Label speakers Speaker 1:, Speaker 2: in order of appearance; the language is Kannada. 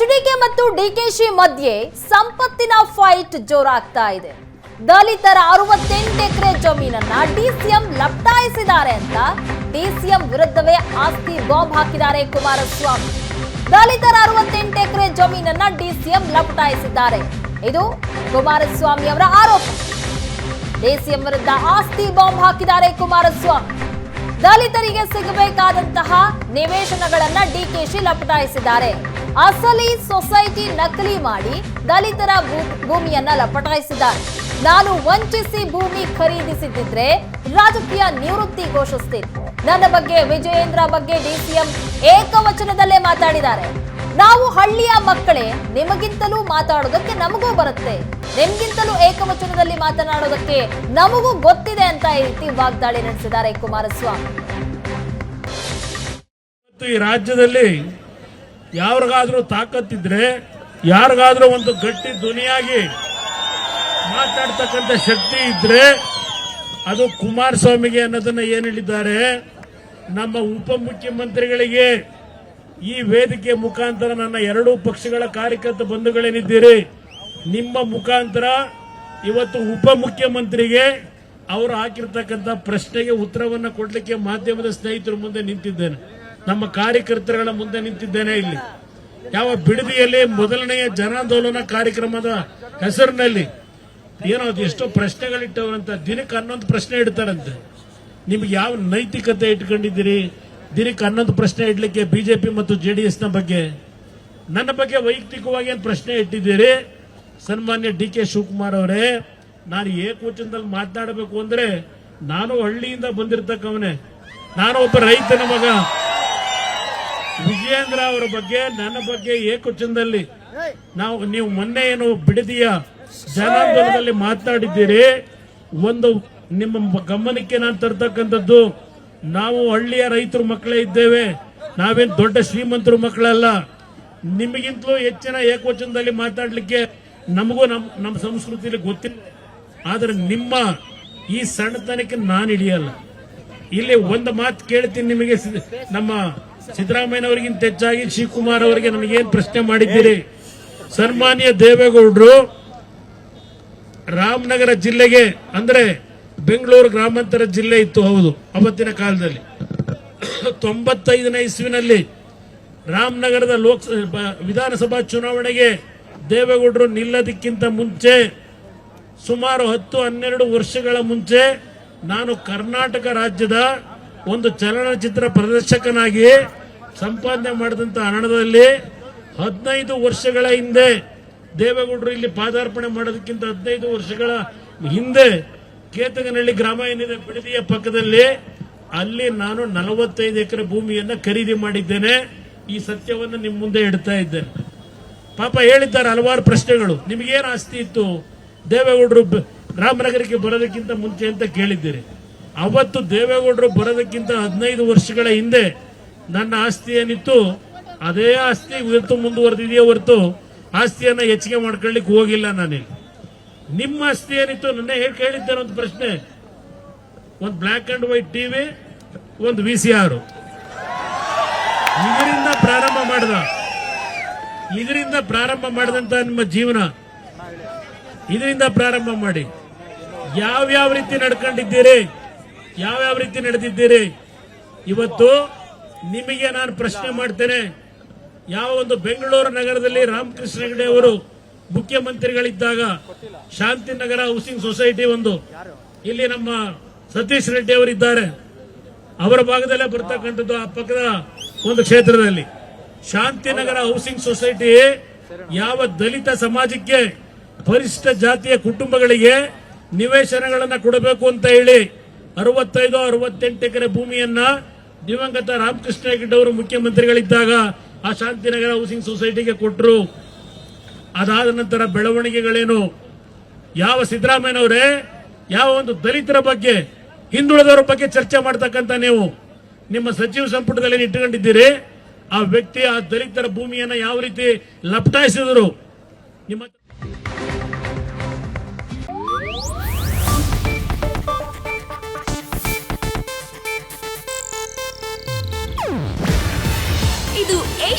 Speaker 1: ಎಚ್ಡಿಕೆ ಮತ್ತು ಡಿಕೆಶಿ ಮಧ್ಯೆ ಸಂಪತ್ತಿನ ಫೈಟ್ ಜೋರಾಗ್ತಾ ಇದೆ. ದಲಿತರ ಅರವತ್ತೆಂಟು ಎಕರೆ ಜಮೀನನ್ನ ಡಿಸಿಎಂ ಲಪ್ಟಾಯಿಸಿದ್ದಾರೆ ಅಂತ ಡಿಸಿಎಂ ವಿರುದ್ಧವೇ ಆಸ್ತಿ ಬಾಂಬ್ ಹಾಕಿದ್ದಾರೆ ಕುಮಾರಸ್ವಾಮಿ. ದಲಿತರ ಅರವತ್ತೆಂಟು ಎಕರೆ ಜಮೀನನ್ನ ಡಿಸಿಎಂ ಲಪ್ಟಾಯಿಸಿದ್ದಾರೆ ಇದು ಕುಮಾರಸ್ವಾಮಿ ಅವರ ಆರೋಪ. ಡಿಸಿಎಂ ವಿರುದ್ಧ ಆಸ್ತಿ ಬಾಂಬ್ ಹಾಕಿದ್ದಾರೆ ಕುಮಾರಸ್ವಾಮಿ. ದಲಿತರಿಗೆ ಸಿಗಬೇಕಾದಂತಹ ನಿವೇಶನಗಳನ್ನ ಡಿಕೆಶಿ ಲಪಟಾಯಿಸಿದ್ದಾರೆ ಅಸಲಿ ಸೊಸೈಟಿ ನಕಲಿ ಮಾಡಿ ದಲಿತರ ಭೂಮಿಯನ್ನ ಲಪಟಾಯಿಸಿದ್ದಾರೆ ನಾನು ವಂಚಿಸಿ ಭೂಮಿ ಖರೀದಿಸಿದ್ದಿದ್ರೆ ರಾಜಕೀಯ ನಿವೃತ್ತಿ ಘೋಷಿಸ್ತೀನಿ ನನ್ನ ಬಗ್ಗೆ ವಿಜಯೇಂದ್ರ ಬಗ್ಗೆ ಡಿಸಿಎಂ ಏಕವಚನದಲ್ಲೇ ಮಾತಾಡಿದ್ದಾರೆ. ನಾವು ಹಳ್ಳಿಯ ಮಕ್ಕಳೇ, ನಿಮಗಿಂತಲೂ ಮಾತಾಡೋದಕ್ಕೆ ನಮಗೂ ಬರುತ್ತೆ. ನಿಮ್ಗಿಂತಲೂ ಏಕವಚನದಲ್ಲಿ ಮಾತನಾಡೋದಕ್ಕೆ ನಮಗೂ ಗೊತ್ತಿದೆ ಅಂತ ಈ ರೀತಿ ವಾಗ್ದಾಳಿ ನಡೆಸಿದ್ದಾರೆ ಕುಮಾರಸ್ವಾಮಿ.
Speaker 2: ಈ ರಾಜ್ಯದಲ್ಲಿ ಯಾರಿಗಾದ್ರೂ ತಾಕತ್ತಿದ್ರೆ, ಯಾರಿಗಾದ್ರೂ ಒಂದು ಗಟ್ಟಿ ಧ್ವನಿಯಾಗಿ ಮಾತಾಡ್ತಕ್ಕಂಥ ಶಕ್ತಿ ಇದ್ರೆ ಅದು ಕುಮಾರಸ್ವಾಮಿಗೆ ಅನ್ನೋದನ್ನ ಏನ್ ಹೇಳಿದ್ದಾರೆ? ನಮ್ಮ ಉಪಮುಖ್ಯಮಂತ್ರಿಗಳಿಗೆ ಈ ವೇದಿಕೆ ಮುಖಾಂತರ ನನ್ನ ಎರಡೂ ಪಕ್ಷಗಳ ಕಾರ್ಯಕರ್ತ ಬಂಧುಗಳೇನಿದ್ದೀರಿ? ನಿಮ್ಮ ಮುಖಾಂತರ ಇವತ್ತು ಉಪಮುಖ್ಯಮಂತ್ರಿಗೆ ಅವರು ಹಾಕಿರ್ತಕ್ಕಂಥ ಪ್ರಶ್ನೆಗೆ ಉತ್ತರವನ್ನು ಕೊಡ್ಲಿಕ್ಕೆ ಮಾಧ್ಯಮದ ಸ್ನೇಹಿತರ ಮುಂದೆ ನಿಂತಿದ್ದೇನೆ. ನಮ್ಮ ಕಾರ್ಯಕರ್ತರುಗಳ ಮುಂದೆ ನಿಂತಿದ್ದೇನೆ ಇಲ್ಲಿ. ಯಾವ ಬಿಡದಿಯಲ್ಲಿ ಮೊದಲನೆಯ ಜನಾಂದೋಲನ ಕಾರ್ಯಕ್ರಮದ ಹೆಸರಿನಲ್ಲಿ ಏನೋ ಎಷ್ಟೋ ಪ್ರಶ್ನೆಗಳಿಟ್ಟವರಂತ ದಿನಕ್ಕೆ ಹನ್ನೊಂದು ಪ್ರಶ್ನೆ ಇಡ್ತಾರಂತೆ. ನಿಮ್ಗೆ ಯಾವ ನೈತಿಕತೆ ಇಟ್ಕೊಂಡಿದ್ದೀರಿ? ದಿನಕ್ಕೆ ಹನ್ನೊಂದು ಪ್ರಶ್ನೆ ಇಡ್ಲಿಕ್ಕೆ ಬಿಜೆಪಿ ಮತ್ತು ಜೆ ಡಿ ಎಸ್ನ ಬಗ್ಗೆ? ನನ್ನ ಬಗ್ಗೆ ವೈಯಕ್ತಿಕವಾಗಿ ಏನು ಪ್ರಶ್ನೆ ಇಟ್ಟಿದ್ದೀರಿ? ಸನ್ಮಾನ್ಯ ಡಿ ಕೆ ಶಿವಕುಮಾರ್ ಅವರೇ, ನಾನು ಏಕವಚನದಲ್ಲಿ ಮಾತನಾಡಬೇಕು ಅಂದ್ರೆ ನಾನು ಹಳ್ಳಿಯಿಂದ ಬಂದಿರ್ತಕ್ಕವನೇ. ನಾನು ಒಬ್ಬ ರೈತನ ಮಗ. ವಿಜಯೇಂದ್ರ ಅವರ ಬಗ್ಗೆ ನನ್ನ ಬಗ್ಗೆ ಏಕವಚನದಲ್ಲಿ ನಾವು ನೀವು ಮೊನ್ನೆ ಏನು ಬಿಡದಿಯ ಜನಾಂದೋಲನದಲ್ಲಿ ಮಾತನಾಡಿದ್ದೀರಿ ಒಂದು ನಿಮ್ಮ ಗಮನಕ್ಕೆ ನಾನು ತರ್ತಕ್ಕಂಥದ್ದು ನಾವು ಹಳ್ಳಿಯ ರೈತರ ಮಕ್ಕಳೇ ಇದ್ದೇವೆ. ನಾವೇನು ದೊಡ್ಡ ಶ್ರೀಮಂತರ ಮಕ್ಕಳಲ್ಲ. ನಿಮಗಿಂತಲೂ ಹೆಚ್ಚಿನ ಏಕವಚನದಲ್ಲಿ ಮಾತಾಡಲಿಕ್ಕೆ ನಮಗೂ ನಮ್ಮ ನಮ್ಮ ಸಂಸ್ಕೃತಿಯಲ್ಲಿ ಗೊತ್ತಿಲ್ಲ. ಆದ್ರೆ ನಿಮ್ಮ ಈ ಸಣ್ಣತನಕ್ಕೆ ನಾನು ಹಿಡಿಯಲ್ಲ ಇಲ್ಲಿ ಒಂದು ಮಾತು ಕೇಳ್ತೀನಿ ನಿಮಗೆ ನಮ್ಮ ಸಿದ್ದರಾಮಯ್ಯನವರಿಗಿಂತ ಹೆಚ್ಚಾಗಿ ಶಿವಕುಮಾರ್ ಅವರಿಗೆ ನನಗೇನು ಪ್ರಶ್ನೆ ಮಾಡಿದ್ದೀರಿ? ಸನ್ಮಾನ್ಯ ದೇವೇಗೌಡರು, ರಾಮನಗರ ಜಿಲ್ಲೆಗೆ ಅಂದ್ರೆ ಬೆಂಗಳೂರು ಗ್ರಾಮಾಂತರ ಜಿಲ್ಲೆ ಇತ್ತು, ಹೌದು, ಅವತ್ತಿನ ಕಾಲದಲ್ಲಿ. ತೊಂಬತ್ತೈದನೇ ಇಸ್ವಿನಲ್ಲಿ ರಾಮನಗರದ ಲೋಕ, ವಿಧಾನಸಭಾ ಚುನಾವಣೆಗೆ ದೇವೇಗೌಡರು ನಿಲ್ಲದಕ್ಕಿಂತ ಮುಂಚೆ, ಸುಮಾರು ಹತ್ತು, ಹನ್ನೆರಡು ವರ್ಷಗಳ ಮುಂಚೆ ನಾನು ಕರ್ನಾಟಕ ರಾಜ್ಯದ ಒಂದು ಚಲನಚಿತ್ರ ಪ್ರದರ್ಶಕನಾಗಿ ಸಂಪಾದನೆ ಮಾಡಿದಂತ ಹಣದಲ್ಲಿ ಹದಿನೈದು ವರ್ಷಗಳ ಹಿಂದೆ ದೇವೇಗೌಡರು ಇಲ್ಲಿ ಪಾದಾರ್ಪಣೆ ಮಾಡೋದಕ್ಕಿಂತ ಹದಿನೈದು ವರ್ಷಗಳ ಹಿಂದೆ ಕೇತಗನಹಳ್ಳಿ ಗ್ರಾಮ ಏನಿದೆ ಬಿಡದಿಯ ಪಕ್ಕದಲ್ಲಿ, ಅಲ್ಲಿ ನಾನು ನಲವತ್ತೈದು ಎಕರೆ ಭೂಮಿಯನ್ನು ಖರೀದಿ ಮಾಡಿದ್ದೇನೆ. ಈ ಸತ್ಯವನ್ನು ನಿಮ್ಮ ಮುಂದೆ ಇಡ್ತಾ ಇದ್ದೇನೆ. ಪಾಪ ಹೇಳಿದ್ದಾರೆ ಹಲವಾರು ಪ್ರಶ್ನೆಗಳು. ನಿಮಗೇನು ಆಸ್ತಿ ಇತ್ತು? ದೇವೇಗೌಡರು ರಾಮನಗರಕ್ಕೆ ಬರೋದಕ್ಕಿಂತ ಮುಂಚೆ ಅಂತ ಕೇಳಿದ್ದೀರಿ. ಅವತ್ತು ದೇವೇಗೌಡರು ಬರೋದಕ್ಕಿಂತ ಹದಿನೈದು ವರ್ಷಗಳ ಹಿಂದೆ ನನ್ನ ಆಸ್ತಿ ಏನಿತ್ತು, ಅದೇ ಆಸ್ತಿ ಇವತ್ತು ಮುಂದುವರೆದಿದೆಯೇ ಹೊರತು ಆಸ್ತಿಯನ್ನ ಹೆಚ್ಚಿಗೆ ಮಾಡ್ಕೊಳ್ಳಿಕ್ಕೆ ಹೋಗಿಲ್ಲ ನಾನಿಲ್ಲಿ. ನಿಮ್ಮ ಆಸ್ತಿ ಏನಿತ್ತು ನನ್ನ ಹೇಳಿ ಕೇಳಿದ್ದೇನೆ ಒಂದು ಪ್ರಶ್ನೆ. ಒಂದು ಬ್ಲ್ಯಾಕ್ ಅಂಡ್ ವೈಟ್ ಟಿವಿ ಒಂದು ವಿ ಸಿ ಆರ್ ಇದರಿಂದ ಪ್ರಾರಂಭ ಮಾಡಿದ. ಇದರಿಂದ ಪ್ರಾರಂಭ ಮಾಡಿದಂತ ನಿಮ್ಮ ಜೀವನ, ಇದರಿಂದ ಪ್ರಾರಂಭ ಮಾಡಿ. ಯಾವ್ಯಾವ ರೀತಿ ನಡ್ಕೊಂಡಿದ್ದೀರಿ, ಯಾವ್ಯಾವ ರೀತಿ ನಡೆದಿದ್ದೀರಿ, ಇವತ್ತು ನಿಮಗೆ ನಾನು ಪ್ರಶ್ನೆ ಮಾಡ್ತೇನೆ. ಯಾವ ಒಂದು ಬೆಂಗಳೂರು ನಗರದಲ್ಲಿ ರಾಮಕೃಷ್ಣ ಹೆಗಡೆ ಅವರು ಮುಖ್ಯಮಂತ್ರಿಗಳಿದ್ದಾಗ ಶಾಂತಿನಗರ ಹೌಸಿಂಗ್ ಸೊಸೈಟಿ ಒಂದು, ಇಲ್ಲಿ ನಮ್ಮ ಸತೀಶ್ ರೆಡ್ಡಿ ಅವರಿದ್ದಾರೆ. ಅವರ ಭಾಗದಲ್ಲೇ ಬರ್ತಕ್ಕಂಥದ್ದು ಆ ಪಕ್ಕದ ಒಂದು ಕ್ಷೇತ್ರದಲ್ಲಿ. ಶಾಂತಿನಗರ ಹೌಸಿಂಗ್ ಸೊಸೈಟಿ ಯಾವ ದಲಿತ ಸಮಾಜಕ್ಕೆ ಪರಿಶಿಷ್ಟ ಜಾತಿಯ ಕುಟುಂಬಗಳಿಗೆ ನಿವೇಶನಗಳನ್ನ ಕೊಡಬೇಕು ಅಂತ ಹೇಳಿ ಅರವತ್ತೈದು, ಅರವತ್ತೆಂಟು ಎಕರೆ ಭೂಮಿಯನ್ನ ದಿವಂಗತ ರಾಮಕೃಷ್ಣ ಹೆಗಡೆ ಅವರು ಮುಖ್ಯಮಂತ್ರಿಗಳಿದ್ದಾಗ ಆ ಶಾಂತಿನಗರ ಹೌಸಿಂಗ್ ಸೊಸೈಟಿಗೆ ಕೊಟ್ಟರು ಅದಾದ ನಂತರ ಬೆಳವಣಿಗೆಗಳೇನು? ಯಾವ ಸಿದ್ದರಾಮಯ್ಯನವರೇ, ಯಾವ ಒಂದು ದಲಿತರ ಬಗ್ಗೆ, ಹಿಂದುಳಿದವರ ಬಗ್ಗೆ ಚರ್ಚೆ ಮಾಡ್ತಕ್ಕಂಥ ನೀವು, ನಿಮ್ಮ ಸಚಿವ ಸಂಪುಟದಲ್ಲಿ ಇಟ್ಟುಕೊಂಡಿದ್ದೀರಿ. ಆ ವ್ಯಕ್ತಿ ಆ ದಲಿತರ ಭೂಮಿಯನ್ನು ಯಾವ ರೀತಿ ಲಪಟಾಯಿಸಿದರು? ನಿಮ್ಮ